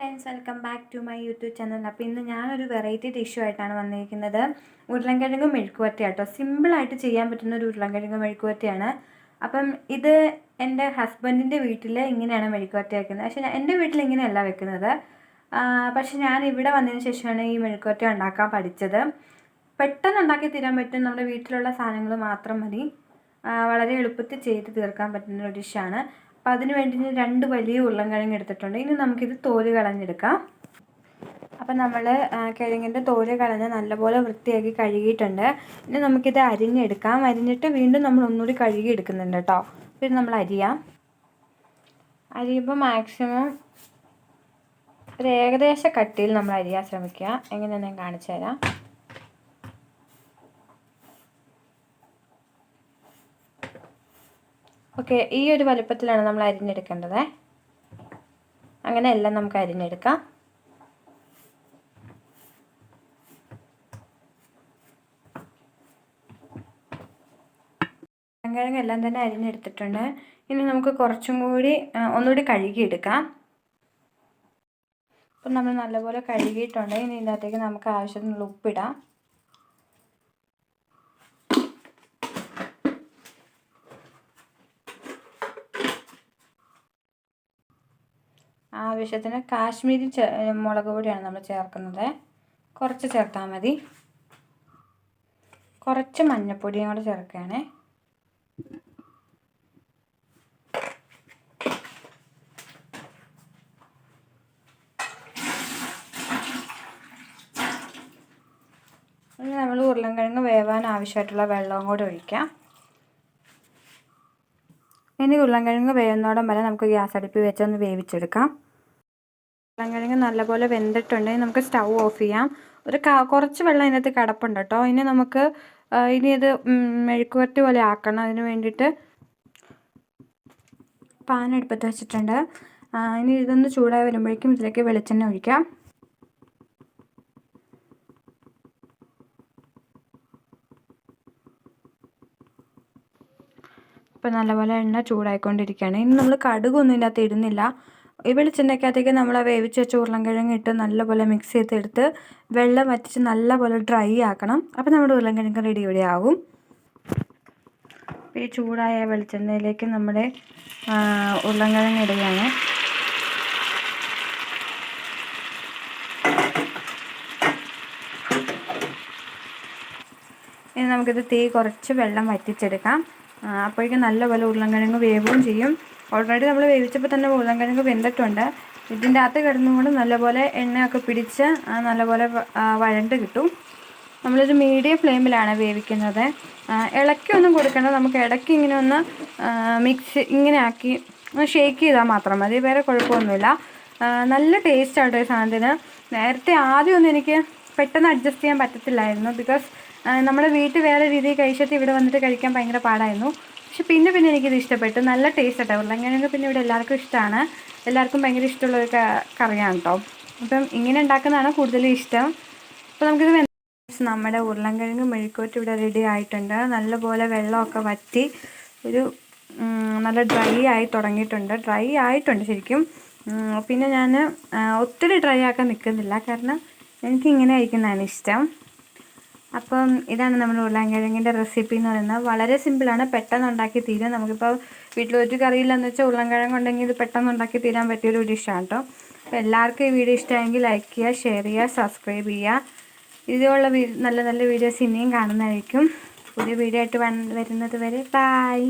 Friends welcome back to my YouTube channel അപ്പോൾ ഇന്ന് ഞാനൊരു വെറൈറ്റി ഡിഷു ആയിട്ടാണ് വന്നിരിക്കുന്നത്. ഉരുളൻകിഴങ്ങ് മെഴുക്കുവരട്ടി കേട്ടോ സിമ്പിളായിട്ട് ചെയ്യാൻ പറ്റുന്ന ഒരു ഉരുളൻകിഴങ്ങ് മെഴുക്കുവരട്ടിയാണ്. അപ്പം ഇത് എന്റെ ഹസ്ബൻഡിന്റെ വീട്ടിൽ ഇങ്ങനെയാണ് മെഴുക്കുവരട്ടി വെക്കുന്നത് പക്ഷേ എന്റെ വീട്ടിൽ ഇങ്ങനെയല്ല വെക്കുന്നത്. പക്ഷേ ഞാൻ ഇവിടെ വന്നതിന് ശേഷമാണ് ഈ മെഴുക്കുവരട്ടി ഉണ്ടാക്കാൻ പഠിച്ചത്. പെട്ടെന്ന് ഉണ്ടാക്കി തീരാൻ പറ്റും. നമ്മുടെ വീട്ടിലുള്ള സാധനങ്ങൾ മാത്രം മതി. വളരെ എളുപ്പത്തിൽ ചെയ്ത് തീർക്കാൻ പറ്റുന്ന ഒരു ഡിഷാണ് അപ്പോൾ അതിന് വേണ്ടി ഞാൻ രണ്ട് വലിയ ഉരുളൻകിഴങ്ങ് എടുത്തിട്ടുണ്ട്. ഇനി നമുക്കിത് തോൽ കളഞ്ഞെടുക്കാം. അപ്പം നമ്മൾ കിഴങ്ങിന്റെ തോൽ കളഞ്ഞ് നല്ലപോലെ വൃത്തിയാക്കി കഴുകിയിട്ടുണ്ട്. ഇനി നമുക്കിത് അരിഞ്ഞെടുക്കാം. അരിഞ്ഞിട്ട് വീണ്ടും നമ്മൾ ഒന്നുകൂടി കഴുകി എടുക്കുന്നുണ്ട് കേട്ടോ. പിന്നെ നമ്മൾ അരിയാം. അരിയുമ്പോൾ മാക്സിമം ഒരു ഏകദേശ കട്ടിയിൽ നമ്മൾ അരിയാൻ ശ്രമിക്കുക. എങ്ങനെയാണ് ഞാൻ കാണിച്ചു തരാം. ഓക്കെ ഈ ഒരു വലുപ്പത്തിലാണ് നമ്മൾ അരിഞ്ഞെടുക്കേണ്ടത്. അങ്ങനെ എല്ലാം നമുക്ക് അരിഞ്ഞെടുക്കാം. കിഴങ്ങ് എല്ലാം തന്നെ അരിഞ്ഞെടുത്തിട്ടുണ്ട്. ഇനി നമുക്ക് കുറച്ചും കൂടി ഒന്നുകൂടി കഴുകിയെടുക്കാം. അപ്പം നമ്മൾ നല്ലപോലെ കഴുകിയിട്ടുണ്ട്. ഇനി ഇതിനകത്തേക്ക് നമുക്ക് ആവശ്യത്തിനുള്ള ഉപ്പിടാം. ആവശ്യത്തിന് കാശ്മീരി മുളക് പൊടിയാണ് നമ്മൾ ചേർക്കുന്നത്. കുറച്ച് ചേർത്താൽ മതി. കുറച്ച് മഞ്ഞൾപ്പൊടിയും കൂടെ ചേർക്കുകയാണേ. ഇനി നമ്മൾ ഉരുളൻകിഴങ്ങ് വേവാൻ ആവശ്യമായിട്ടുള്ള വെള്ളവും കൂടെ ഒഴിക്കാം. ഇനി ഉരുളൻകിഴങ്ങ് വേവുന്നോടം വരെ നമുക്ക് ഗ്യാസ് അടുപ്പിൽ വെച്ചൊന്ന് വേവിച്ചെടുക്കാം. ഉരുളൻകിഴങ്ങ് നല്ലപോലെ വെന്തിട്ടുണ്ടെങ്കിൽ നമുക്ക് സ്റ്റൗ ഓഫ് ചെയ്യാം. ഒരു കുറച്ച് വെള്ളം ഇതിനകത്ത് കിടപ്പുണ്ട് കേട്ടോ ഇനി നമുക്ക് ഇനി ഇത് മെഴുക്കുവരട്ടി പോലെ ആക്കണം. അതിന് വേണ്ടിയിട്ട് പാൻ എടുപ്പത്ത് വെച്ചിട്ടുണ്ട്. ഇനി ഇതൊന്ന് ചൂടായി വരുമ്പോഴേക്കും ഇതിലേക്ക് വെളിച്ചെണ്ണ ഒഴിക്കാം. ഇപ്പം നല്ലപോലെ എണ്ണ ചൂടായിക്കൊണ്ടിരിക്കുകയാണ്. ഇനി നമ്മൾ കടുകൊന്നും ഇതിനകത്ത് ഇടുന്നില്ല. ഈ വെളിച്ചെണ്ണയ്ക്കകത്തേക്ക് നമ്മൾ ആ വേവിച്ച് വെച്ച ഉരുളൻകിഴങ്ങ് ഇട്ട് നല്ലപോലെ മിക്സ് ചെയ്തെടുത്ത് വെള്ളം വറ്റിച്ച് നല്ലപോലെ ഡ്രൈ ആക്കണം. അപ്പോൾ നമ്മുടെ ഉരുളൻകിഴങ്ങ് റെഡി ഇവിടെ ആകും ഈ ചൂടായ വെളിച്ചെണ്ണയിലേക്ക് നമ്മുടെ ഉരുളൻകിഴങ്ങ് ഇടുകയാണ്. ഇനി നമുക്കിത് തീ കുറച്ച് വെള്ളം വറ്റിച്ചെടുക്കാം. അപ്പോഴേക്കും നല്ലപോലെ ഉരുളൻകിഴങ്ങ് വേവുകയും ചെയ്യും. ഓൾറെഡി നമ്മൾ വേവിച്ചപ്പോൾ തന്നെ ഉരുളൻകിഴങ്ങ് വെന്തിട്ടുണ്ട്. ഇതിന്റെ അകത്ത് കിടന്നുകൊണ്ട് നല്ലപോലെ എണ്ണയൊക്കെ പിടിച്ച് നല്ലപോലെ വഴണ്ട് കിട്ടും. നമ്മളൊരു മീഡിയം ഫ്ലെയിമിലാണ് വേവിക്കുന്നത്. ഇളക്കിയൊന്നും കൊടുക്കേണ്ട. നമുക്ക് ഇടയ്ക്ക് ഇങ്ങനെ ഒന്ന് മിക്സ് ഇങ്ങനെ ആക്കി ഒന്ന് ഷേക്ക് ചെയ്താൽ മാത്രം മതി. വേറെ കുഴപ്പമൊന്നുമില്ല. നല്ല ടേസ്റ്റ് ആട്ടോ ഈ സാധനത്തിന്. നേരത്തെ ആദ്യമൊന്നും എനിക്ക് പെട്ടെന്ന് അഡ്ജസ്റ്റ് ചെയ്യാൻ പറ്റത്തില്ലായിരുന്നു. ബിക്കോസ് നമ്മുടെ വീട്ടിൽ വേറെ രീതിയിൽ കഴിച്ചിട്ട് ഇവിടെ വന്നിട്ട് കഴിക്കാൻ ഭയങ്കര പാടായിരുന്നു. പക്ഷെ പിന്നെ പിന്നെ എനിക്കിത് ഇഷ്ടപ്പെട്ടു. നല്ല ടേസ്റ്റ് ആട്ടോ. ഉരുളൻകിഴങ്ങ് പിന്നെ ഇവിടെ എല്ലാവർക്കും ഇഷ്ടമാണ് എല്ലാവർക്കും ഭയങ്കര ഇഷ്ടമുള്ള ഒരു കറിയാണ് കേട്ടോ അപ്പം ഇങ്ങനെ ഉണ്ടാക്കുന്നതാണ് കൂടുതലും ഇഷ്ടം. അപ്പോൾ നമുക്കിത് നമ്മുടെ ഉരുളൻകിഴങ്ങ് മെഴുക്കോട്ട് ഇവിടെ റെഡി ആയിട്ടുണ്ട്. നല്ലപോലെ വെള്ളമൊക്കെ വറ്റി ഒരു നല്ല ഡ്രൈ ആയി തുടങ്ങിയിട്ടുണ്ട്. ഡ്രൈ ആയിട്ടുണ്ട് ശരിക്കും. പിന്നെ ഞാൻ ഒത്തിരി ഡ്രൈ ആക്കാൻ നിൽക്കുന്നില്ല കാരണം എനിക്കിങ്ങനെ കഴിക്കുന്നതാണ് ഇഷ്ടം. അപ്പം ഇതാണ് നമ്മുടെ ഉരുളൻകിഴങ്ങിന്റെ റെസിപ്പി എന്ന് പറയുന്നത്. വളരെ സിമ്പിളാണ് പെട്ടെന്ന് ഉണ്ടാക്കി തീരും നമുക്കിപ്പോൾ വീട്ടിൽ ഒരു കറിയില്ലെന്ന് വെച്ചാൽ ഉരുളൻകിഴങ്ങ് ഉണ്ടെങ്കിൽ ഇത് പെട്ടെന്ന് ഉണ്ടാക്കി തീരാൻ പറ്റിയൊരു ഡിഷാണ് കേട്ടോ. അപ്പോൾ എല്ലാവർക്കും ഈ വീഡിയോ ഇഷ്ടമായെങ്കിൽ ലൈക്ക് ചെയ്യുക ഷെയർ ചെയ്യുക സബ്സ്ക്രൈബ് ചെയ്യുക. ഇതുപോലുള്ള നല്ല നല്ല വീഡിയോസ് ഇനിയും കാണുന്നതായിരിക്കും. പുതിയ വീഡിയോ ആയിട്ട് വരുന്നത് വരെ. ബായ്